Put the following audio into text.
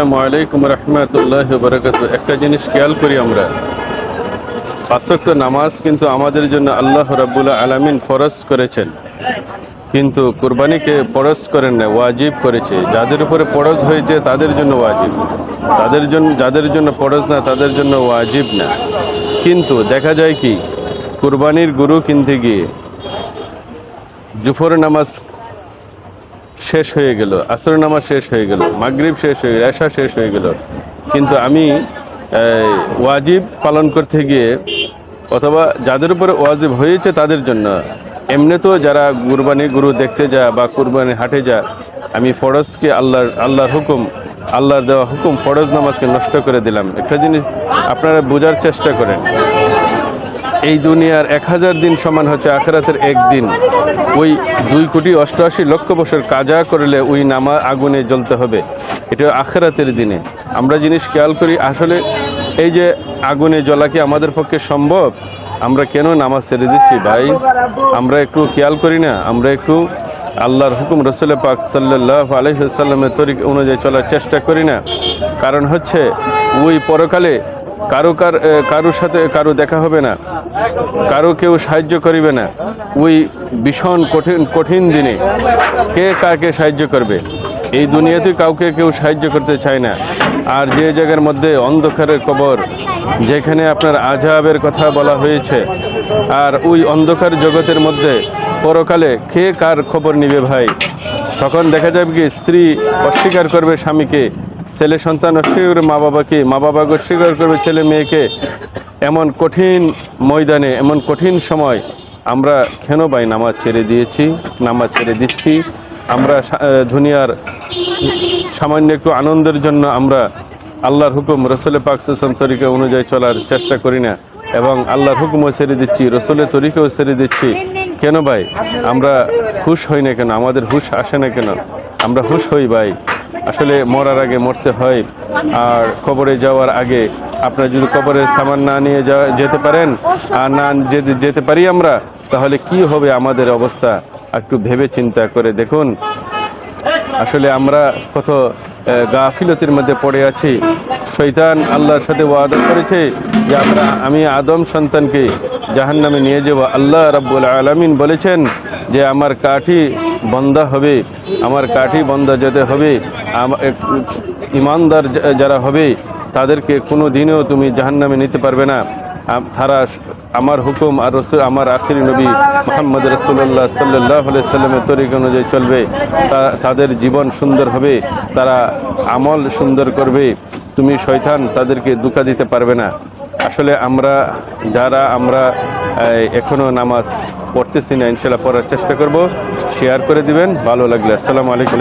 আসসালামু আলাইকুম রহমতুল্লাহ বরকত একটা জিনিস খেয়াল করি আমরা। পাঁচক্ত নামাজ কিন্তু আমাদের জন্য আল্লাহ রাব্বুল আলামিন ফরজ করেছেন। কিন্তু কুরবানিকে ফরজ করেন না, ওয়াজিব করেছে। যাদের উপরে ফরজ হয়েছে তাদের জন্য ওয়াজিব। তাদের জন্য যাদের জন্য ফরজ না তাদের জন্য ওয়াজিব না। কিন্তু দেখা যায় কি, কুরবানির গুরু কিনতে গিয়ে জুফর নামাজ শেষ হয়ে গেল আসর নামাজ শেষ হয়ে গেল, মাগরিব শেষ হয়ে গেল, এশা শেষ হয়ে গেল। কিন্তু আমি ওয়াজিব পালন করতে গিয়ে, অথবা যাদের উপরে ওয়াজিব হয়েছে তাদের জন্য এমনি তো যারা কুরবানি গুরু দেখতে যায় বা কুরবানি হাটে যা আমি ফরজকে আল্লাহর আল্লাহর হুকুম, আল্লাহর দেওয়া হুকুম, ফরজ নামাজকে নষ্ট করে দিলাম। একটা জিনিস আপনারা বোঝার চেষ্টা করেন। এই দুনিয়ার এক হাজার দিন সমান হচ্ছে আখেরাতের একদিন ওই দুই কোটি অষ্টআশি লক্ষ বছর কাজা করলে ওই নামা আগুনে জ্বলতে হবে। এটা আখেরাতের দিনে। আমরা জিনিস খেয়াল করি, আসলে এই যে আগুনে জ্বলা কি আমাদের পক্ষে সম্ভব? আমরা কেন নামাজ ছেড়ে দিচ্ছি ভাই? আমরা একটু খেয়াল করি না? আমরা একটু আল্লাহর হুকুম, রসুল পাক সাল্লাহ আলহিসাল্লামের তরিক অনুযায়ী চলার চেষ্টা করি না। কারণ হচ্ছে, ওই পরকালে কারও কার কারোর সাথে কারও দেখা হবে না। কারও কেউ সাহায্য করিবে না। ওই ভীষণ কঠিন কঠিন দিনে কে কাকে সাহায্য করবে? এই দুনিয়াতে কাউকে কেউ সাহায্য করতে চায় না। আর যে জায়গার মধ্যে অন্ধকারের কবর, যেখানে আপনার আজাবের কথা বলা হয়েছে, আর ওই অন্ধকার জগতের মধ্যে পরকালে কে কার খবর নিবে ভাই? তখন দেখা যাবে কি স্ত্রী অস্বীকার করবে স্বামীকে ছেলে সন্তান অস্বীকার মা বাবাকে মা বাবাকে অস্বীকার করবে ছেলে মেয়েকে। এমন কঠিন ময়দানে, এমন কঠিন সময় আমরা কেন ভাই নামাজ ছেড়ে দিয়েছি? নামাজ ছেড়ে দিচ্ছি। আমরা দুনিয়ার সামান্য একটু আনন্দের জন্য আমরা আল্লাহর হুকুম রসুল পাকসাম তরিকা অনুযায়ী চলার চেষ্টা করি না। এবং আল্লাহর হুকুমও ছেড়ে দিচ্ছি, রসুলের তরিকাও ছেড়ে দিচ্ছি। কেন ভাই? আমরা হুশ হই না কেন? আমাদের হুশ আসে না কেন? আমরা হুশ হই ভাই। আসলে মরার আগে মরতে হয়, আর কবরে যাওয়ার আগে আপনারা যদি কবরের সামান না নিয়ে যেতে পারেন, আর না যেতে পারি আমরা, তাহলে কি হবে আমাদের অবস্থা? একটু ভেবে চিন্তা করে দেখুন। আসলে আমরা কত গাফিলতির মধ্যে পড়ে আছি। শৈতান আল্লাহর সাথে ওয়াদা করেছে যে আমরা, আমি আদম সন্তানকে জাহান্নামে নিয়ে যাব। আল্লাহ রাব্বুল আলামিন বলেছেন যে আমার কাঠি বন্ধা হবে আমার কাঠি বন্ধা যেতে হবে ইমানদার যারা হবে তাদেরকে কোনো দিনেও তুমি জাহান্নামে নিতে পারবে না। তারা আমার হুকুম আর আমার আখিরি নবী মোহাম্মদ রসুল্লাহ সাল্লাহ সাল্লামের তরিক অনুযায়ী চলবে। তাদের জীবন সুন্দর হবে তারা আমল সুন্দর করবে। তুমি শয়তান তাদেরকে দুঃখা দিতে পারবে না। আসলে আমরা যারা আমরা এই, এখনও নামাজ পড়তেছি না ইনশাল্লাহ পড়ার চেষ্টা করব। শেয়ার করে দিবেন ভালো লাগলে। আসসালামু আলাইকুম।